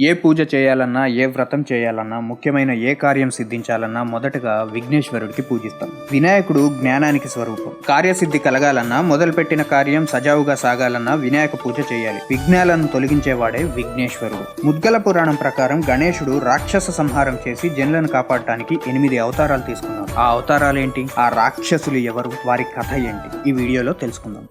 ఏ పూజ చేయాలన్నా ఏ వ్రతం చేయాలన్నా ముఖ్యమైన ఏ కార్యం సిద్ధించాలన్నా మొదటగా విఘ్నేశ్వరుడికి పూజిస్తాం. వినాయకుడు జ్ఞానానికి స్వరూపం. కార్యసిద్ధి కలగాలన్నా మొదలుపెట్టిన కార్యం సజావుగా సాగాలన్నా వినాయక పూజ చేయాలి. విఘ్నాలను తొలగించేవాడే విఘ్నేశ్వరుడు. ముద్గల పురాణం ప్రకారం గణేశుడు రాక్షస సంహారం చేసి జనులను కాపాడటానికి ఎనిమిది అవతారాలు తీసుకున్నాడు. ఆ అవతారాలేంటి? ఆ రాక్షసులు ఎవరు? వారి కథ ఏంటి? ఈ వీడియోలో తెలుసుకుందాం.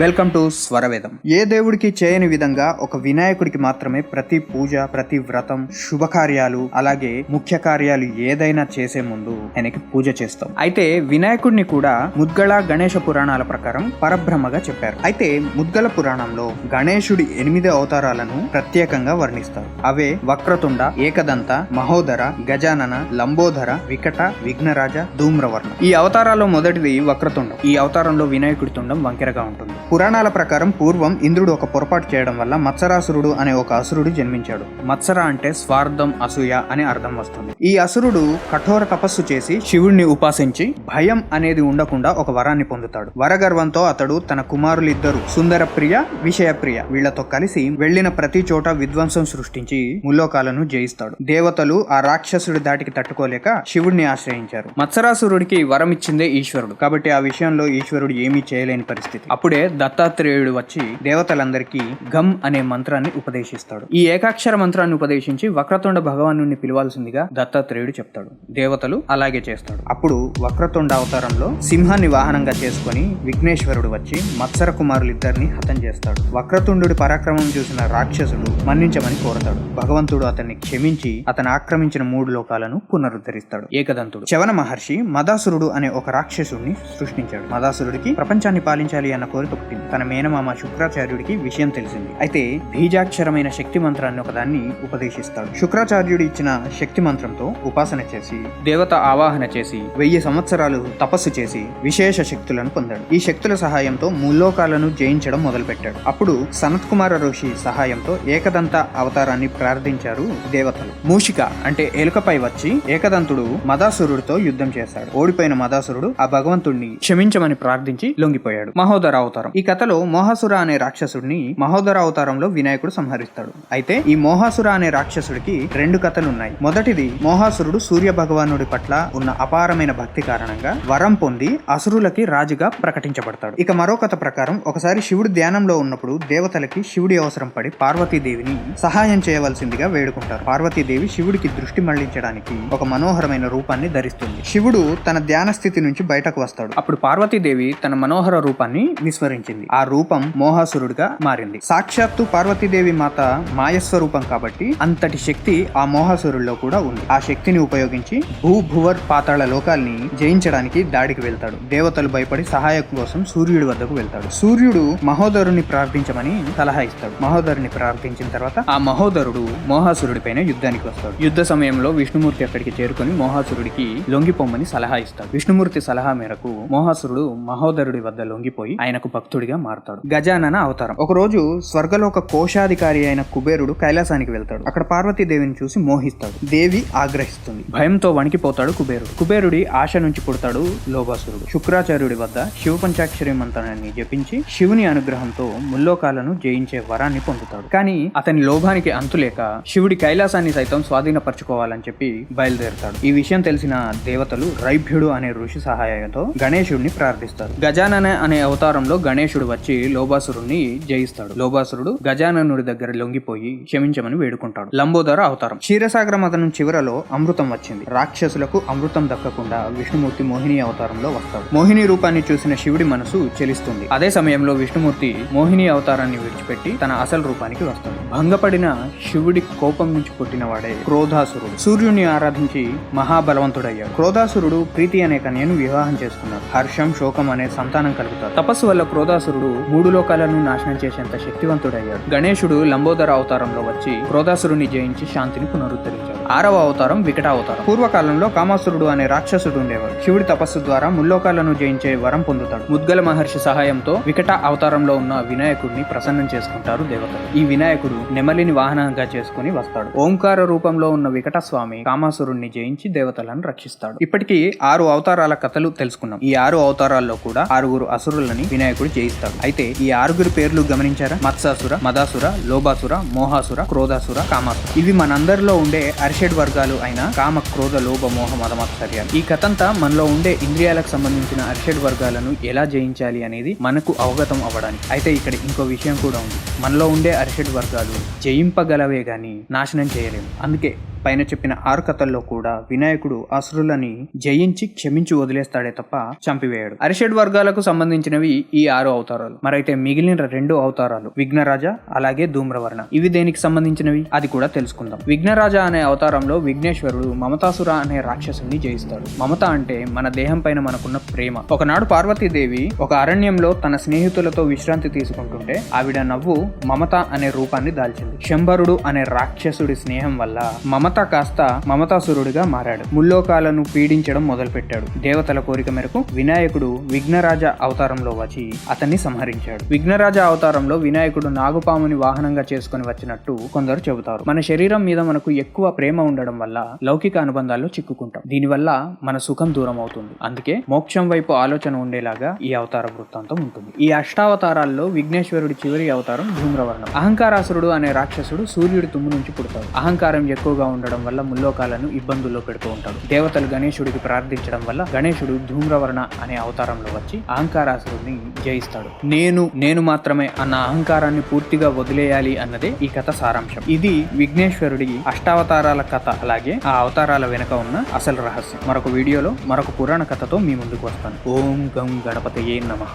వెల్కమ్ టు స్వరవేదం ఏ దేవుడికి చేయని విధంగా ఒక వినాయకుడికి మాత్రమే ప్రతి పూజ ప్రతి వ్రతం శుభకార్యాలు అలాగే ముఖ్య కార్యాలు ఏదైనా చేసే ముందు ఆయనకి పూజ చేస్తాం. అయితే వినాయకుడిని కూడా ముద్గళ గణేష పురాణాల ప్రకారం పరబ్రహ్మగా చెప్పారు. అయితే ముద్గల పురాణంలో గణేశుడి ఎనిమిది అవతారాలను ప్రత్యేకంగా వర్ణిస్తారు. అవే వక్రతుండ ఏకదంత మహోదర గజానన లంబోదర వికట విఘ్నరాజ ధూమ్రవర్ణ. ఈ అవతారాల్లో మొదటిది వక్రతుండం. ఈ అవతారంలో వినాయకుడి తుండం వంకెరగా ఉంటుంది. పురాణాల ప్రకారం పూర్వం ఇంద్రుడు ఒక పొరపాటు చేయడం వల్ల మత్సరాసురుడు అనే ఒక అసురుడు జన్మించాడు. మత్సర అంటే స్వార్థం అసూయ అని అర్థం వస్తుంది. ఈ అసురుడు కఠోర తపస్సు చేసి శివుణ్ణి ఉపాసించి భయం అనేది ఉండకుండా ఒక వరాన్ని పొందుతాడు. వరగర్వంతో అతడు తన కుమారులిద్దరు సుందర ప్రియ విషయప్రియ వీళ్ళతో కలిసి వెళ్ళిన ప్రతి చోట విధ్వంసం సృష్టించి ముల్లోకాలను జయిస్తాడు. దేవతలు ఆ రాక్షసుడి దాటికి తట్టుకోలేక శివుడిని ఆశ్రయించారు. మత్సరాసురుడికి వరం ఇచ్చిందే ఈశ్వరుడు. కాబట్టి ఆ విషయంలో ఈశ్వరుడు ఏమీ చేయలేని పరిస్థితి. అప్పుడే దత్తాత్రేయుడు వచ్చి దేవతలందరికీ గమ్ అనే మంత్రాన్ని ఉపదేశిస్తాడు. ఈ ఏకాక్షర మంత్రాన్ని ఉపదేశించి వక్రతుండ భగవాను పిలవాల్సిందిగా దత్తాత్రేయుడు చెప్తాడు. దేవతలు అలాగే చేస్తాడు. అప్పుడు వక్రతుండ అవతారంలో సింహాన్ని వాహనంగా చేసుకొని విఘ్నేశ్వరుడు వచ్చి మత్సర కుమారులిద్దరిని హతం చేస్తాడు. వక్రతుండు పరాక్రమం చూసిన రాక్షసుడు మన్నించమని కోరతాడు. భగవంతుడు అతన్ని క్షమించి అతను ఆక్రమించిన మూడు లోకాలను పునరుద్ధరిస్తాడు. ఏకదంతుడు చవన మహర్షి మదాసురుడు అనే ఒక రాక్షసుడిని సృష్టించాడు. మదాసురుడికి ప్రపంచాన్ని పాలించాలి అన్న కోరిక పుట్టింది తన మేనమామ శుక్రాచార్యుడికి విషయం తెలిసింది. అయితే బీజాక్షరమైన శక్తి మంత్రాన్ని ఒకదాన్ని ఉపదేశిస్తాడు. శుక్రాచార్యుడు ఇచ్చిన శక్తి మంత్రంతో ఉపాసన చేసి దేవత ఆవాహన చేసి వెయ్యి సంవత్సరాలు తపస్సు చేసి విశేష శక్తులను పొందాడు. ఈ శక్తుల సహాయంతో ముల్లోకాలను జయించడం మొదలుపెట్టాడు. అప్పుడు సనత్ కుమార ఋషి సహాయంతో ఏకదంత అవతారాన్ని ప్రార్థించారు దేవతలు. మూషిక అంటే ఎలుకపై వచ్చి ఏకదంతుడు మదాసురుడితో యుద్ధం చేశాడు. ఓడిపోయిన మదాసురుడు ఆ భగవంతుణ్ణి క్షమించమని ప్రార్థించి లొంగిపోయాడు. మహోదర అవతారం. ఈ కథలో మోహాసుర అనే రాక్షసుడిని మహోదర అవతారంలో వినాయకుడు సంహరిస్తాడు. అయితే ఈ మోహాసుర అనే రాక్షసుడికి రెండు కథలు ఉన్నాయి మొదటిది మోహాసురుడు సూర్య భగవానుడి పట్ల ఉన్న అపారమైన భక్తి కారణంగా వరం పొంది అసురులకి రాజుగా ప్రకటించబడతాడు. ఇక మరో కథ ప్రకారం ఒకసారి శివుడు ధ్యానంలో ఉన్నప్పుడు దేవతలకి శివుడి అవసరం పడి పార్వతీదేవిని సహాయం చేయవలసిందిగా వేడుకుంటారు. పార్వతీదేవి శివుడికి దృష్టి మళ్ళించడానికి ఒక మనోహరమైన రూపాన్ని ధరిస్తుంది. శివుడు తన ధ్యాన స్థితి నుంచి బయటకు వస్తాడు. అప్పుడు పార్వతీదేవి తన మనోహర రూపాన్ని ధరించింది ఆ రూపం మోహాసురుడిగా మారింది. సాక్షాత్తు పార్వతీదేవి మాత మాయస్వరూపం కాబట్టి అంతటి శక్తి ఆ మోహాసురుల్లో కూడా ఉంది. ఆ శక్తిని ఉపయోగించి భూ భువర్ పాతాళ లోకాల్ని జయించడానికి దాడికి వెళ్తాడు. దేవతలు భయపడి సహాయం కోసం సూర్యుడి వద్దకు వెళ్తాడు. సూర్యుడు మహోదరుని ప్రార్థించమని సలహా ఇస్తాడు. మహోదరుని ప్రార్థించిన తర్వాత ఆ మహోదరుడు మోహాసురుడి పైన యుద్ధానికి వస్తాడు. యుద్ధ సమయంలో విష్ణుమూర్తి అక్కడికి చేరుకొని మోహాసురుడికి లొంగిపోమని సలహా ఇస్తాడు. విష్ణుమూర్తి సలహా మేరకు మోహాసురుడు మహోదరుడి వద్ద లొంగిపోయి ఆయనకు భక్తుడిగా మారతాడు. గజానన అవతారం. ఒక రోజు స్వర్గలోక కోశాధికారి అయిన కుబేరుడు కైలాసానికి వెళ్తాడు. అక్కడ పార్వతీదేవిని చూసి మోహిస్తాడు. దేవి ఆగ్రహిస్తుంది. భయంతో వణికిపోతాడు కుబేరుడు. కుబేరుడి ఆశ నుంచి పుడతాడు లోభాసురుడు. శుక్రాచార్యుడి వద్ద శివ పంచాక్షరి మంత్రాన్ని జపించి శివుని అనుగ్రహంతో ముల్లోకాలను జయించే వరాన్ని పొందుతాడు. కానీ అతని లోభానికి అంతులేక శివుడి కైలాసాన్ని సైతం స్వాధీనపరచుకోవాలని చెప్పి బయలుదేరుతాడు. ఈ విషయం తెలిసిన దేవతలు రైభ్యుడు అనే ఋషి సహాయంతో గణేశుడిని ప్రార్థిస్తారు. గజానన అనే అవతారంలో గణేశుడు వచ్చి లోబాసురుణ్ణి జయిస్తాడు. లోబాసురుడు గజాననుడి దగ్గర లొంగిపోయి క్షమించమని వేడుకుంటాడు. లంబోదర అవతారం. క్షీరసాగర మదనం చివరలో అమృతం వచ్చింది. రాక్షసులకు అమృతం దక్కకుండా విష్ణుమూర్తి మోహిని అవతారంలో వస్తాడు. మోహిని రూపాన్ని చూసిన శివుడి మనసు చెలిస్తుంది. అదే సమయంలో విష్ణుమూర్తి మోహిని అవతారాన్ని విడిచిపెట్టి తన అసలు రూపానికి వస్తాడు. భంగపడిన శివుడి కోపం నుంచి పుట్టిన వాడే క్రోధాసురుడు. సూర్యుని ఆరాధించి మహాబలవంతుడయ్యాడు. క్రోధాసురుడు ప్రీతి అనే కన్యను వివాహం చేసుకున్నాడు. హర్షం శోకం అనే సంతానం కలుగుతారు. తపస్సు వల్ల క్రోధ క్రోధాసురుడు మూడు లోకాలను నాశనం చేసేంత శక్తివంతుడయ్యాడు. గణేశుడు లంబోదర అవతారంలో వచ్చి క్రోధాసురుని జయించి శాంతిని పునరుద్ధరించాడు. ఆరవ అవతారం వికటావతారం. పూర్వకాలంలో కామాసురుడు అనే రాక్షసుడు ఉండేవాడు. శివుడి తపస్సు ద్వారా ముల్లోకాలను జయించే వరం పొందుతాడు. ముద్గల మహర్షి సహాయంతో వికట అవతారంలో ఉన్న వినాయకుడిని ప్రసన్నం చేసుకుంటారు దేవతలు. ఈ వినాయకుడు నెమలిని వాహనంగా చేసుకుని వస్తాడు. ఓంకార రూపంలో ఉన్న వికట స్వామి కామాసురుణ్ణి జయించి దేవతలను రక్షిస్తాడు. ఇప్పటికీ ఆరు అవతారాల కథలు తెలుసుకున్నాం. ఈ ఆరు అవతారాల్లో కూడా ఆరుగురు అసురులని వినాయకుడు జయిస్తాడు. అయితే ఈ ఆరుగురు పేర్లు గమనించారా? మత్సాసుర మదాసుర లోబాసుర మోహాసుర క్రోధాసుర కామాసుర. ఇవి మనందరిలో ఉండే అరిషడ్ వర్గాలు అయిన కామ క్రోధ లోభ మోహ మదమత్సర్యాలు ఈ కథంతా మనలో ఉండే ఇంద్రియాలకు సంబంధించిన అరిషడ్ వర్గాలను ఎలా జయించాలి అనేది మనకు అవగతం అవ్వడానికి. అయితే ఇక్కడ ఇంకో విషయం కూడా ఉంది. మనలో ఉండే అరిషడ్ వర్గాలు జయింపగలవే గాని నాశనం చేయలేము అందుకే పైన చెప్పిన ఆరు కథల్లో కూడా వినాయకుడు అసురులని జయించి క్షమించి వదిలేస్తాడే తప్ప చంపివేయడు. అరిషడ్ వర్గాలకు సంబంధించినవి ఈ ఆరు అవతారాలు. మరైతే మిగిలిన రెండు అవతారాలు విఘ్నరాజ అలాగే ధూమ్రవర్ణ. ఇవి దేనికి సంబంధించినవి? అది కూడా తెలుసుకుందాం. విఘ్నరాజ అనే అవతారంలో విఘ్నేశ్వరుడు మమతాసుర అనే రాక్షసుని జయిస్తాడు. మమత అంటే మన దేహం పైన మనకున్న ప్రేమ. ఒకనాడు పార్వతీదేవి ఒక అరణ్యంలో తన స్నేహితులతో విశ్రాంతి తీసుకుంటుంటే ఆవిడ నవ్వు మమత అనే రూపాన్ని దాల్చింది. శంభరుడు అనే రాక్షసుడి స్నేహం వల్ల మమత కాస్త మమతాసురుడిగా మారాడు. ముల్లోకాలను పీడించడం మొదలుపెట్టాడు. దేవతల కోరిక మేరకు వినాయకుడు విఘ్నరాజ అవతారంలో వచ్చి అతన్ని సంహరించాడు. విఘ్నరాజ అవతారంలో వినాయకుడు నాగుపాముని వాహనంగా చేసుకుని వచ్చినట్టు కొందరు చెబుతారు. మన శరీరం మీద మనకు ఎక్కువ ప్రేమ ఉండడం వల్ల లౌకిక అనుబంధాల్లో చిక్కుకుంటాం. దీనివల్ల మన సుఖం దూరం అవుతుంది అందుకే మోక్షం వైపు ఆలోచన ఉండేలాగా ఈ అవతార వృత్తాంతం ఉంటుంది. ఈ అష్టావతారాల్లో విఘ్నేశ్వరుడి చివరి అవతారం ధూమ్రవర్ణం. అహంకారాసురుడు అనే రాక్షసుడు సూర్యుడి తుమ్ము నుంచి పుడతాడు. అహంకారం ఎక్కువగా ఉండడం వల్ల ముల్లోకాలను ఇబ్బందుల్లో పెడుతూ ఉంటాడు. దేవతలు గణేశుడికి ప్రార్థించడం వల్ల గణేశుడు ధూమ్రవర్ణ అనే అవతారంలో వచ్చి అహంకారాసురుడిని జయిస్తాడు. నేను నేను మాత్రమే అన్న అహంకారాన్ని పూర్తిగా వదిలేయాలి అన్నదే ఈ కథ సారాంశం. ఇది విఘ్నేశ్వరుడి అష్టావతారాల కథ అలాగే ఆ అవతారాల వెనుక ఉన్న అసలు రహస్యం. మరొక వీడియోలో మరొక పురాణ కథతో మీ ముందుకు వస్తాను. ఓం గం గణపతయే నమః.